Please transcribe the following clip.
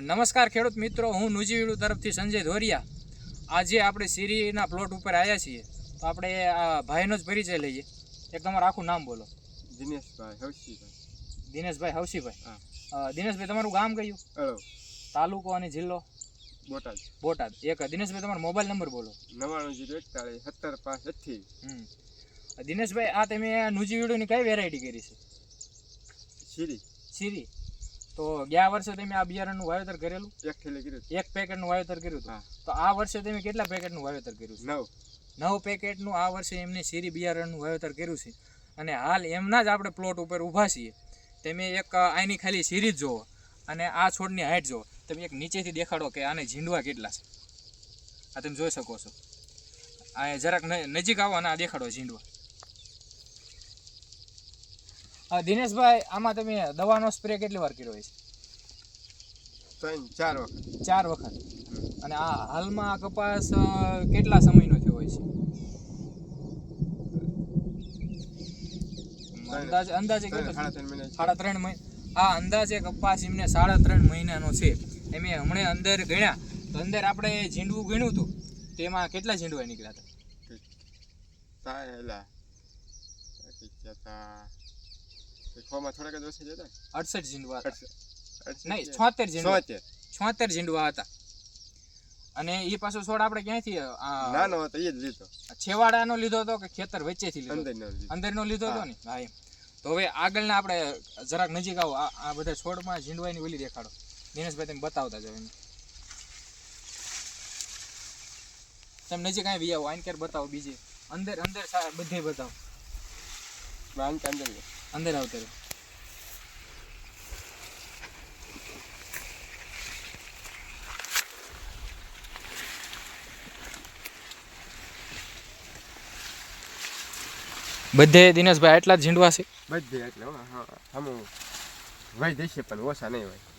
નમસ્કાર ખેડૂત મિત્રો હું નુજીવીડુ તરફથી સંજય ધોરિયા. આજે આપણે સિરીના પ્લોટ ઉપર આવ્યા છીએ. તો આપણે આ ભાઈનો જ પરિચય લઈએ. એક તમારું આખું નામ બોલો. દિનેશભાઈ હવશીભાઈ. દિનેશભાઈ હવસીભાઈ હા. દિનેશભાઈ તમારું ગામ કયું? તાલુકો અને જિલ્લો? બોટાદ. બોટાદ. એક દિનેશભાઈ તમારો મોબાઈલ નંબર બોલો. નવાણું જીરો એકતાળીસ સત્તર પાંચ દિનેશભાઈ આ તમે નુજીવીડુની કઈ વેરાયટી કરી છે? શીરી. સિરી તો ગયા વર્ષે તમે આ બિયારણનું વાવેતર કરેલું. એક થેલી કર્યું એક પેકેટનું વાવેતર કર્યું હતું. તો આ વર્ષે તમે કેટલા પેકેટનું વાવેતર કર્યું નવ. નવ પેકેટનું આ વર્ષે એમને શીરી બિયારણનું વાવેતર કર્યું છે. અને હાલ એમના જ આપણે પ્લોટ ઉપર ઊભા છીએ. તમે એક આની ખાલી શીરી જ જોવો. અને આ છોડની હાઈટ જોવો. તમે એક નીચેથી દેખાડો કે આને ઝીંડવા કેટલા છે. આ તમે જોઈ શકો છો. આ જરાક નજીક આવો અને આ દેખાડો ઝીંડવા. દિનેશભાઈ આમાં તમે દવાનો સ્પ્રે કેટલી વાર કર્યો છે ત્રણ ચાર વખત. ચાર વખત. અને આ હાલમાં આ કપાસ કેટલા સમયનો થયો હોય છે? અંદાજે અંદાજે સાડા ત્રણ મહિના આ અંદાજે કપાસ એમને સાડા ત્રણ મહિનાનો છે. એમે હમણાં અંદર ગણ્યા. તો અંદર આપણે ઝીંડવું ગણ્યું હતું. તેમાં કેટલા ઝીંડવા નીકળ્યા હતા? ખોમાં થોડાક જ ઓછી જતા અડસઠ અડસઠ. નહીં છોતેર ઝીંડવા. છોતેર. ઝીંડવા હતા. અને એ પાછો છોડ આપણે ક્યાંથી નાનો હતો એ જ લીધો. છેવાડાનો લીધો હતો કે ખેતર વચ્ચેથી લીધો? અંદરનો લીધો. હતો ને? હા એમ. તો હવે આગળના આપણે જરાક નજીક આવો. આ બધા છોડમાં ઝીંડવાની ઓલી દેખાડો. દિનેશભાઈ તમે બતાવતા જાવ એમ. તમે નજીક અહીં આવો. આઈન ક્યારે બતાવો બીજી? અંદર અંદર બધે બતાવો. વાંચ અંદર. અંદર આવતા રહો બધે દિનેશભાઈ આટલા જ ઝીંડવા છે બધે એટલે હા હમ વહી પણ ઓછા નહીં હોય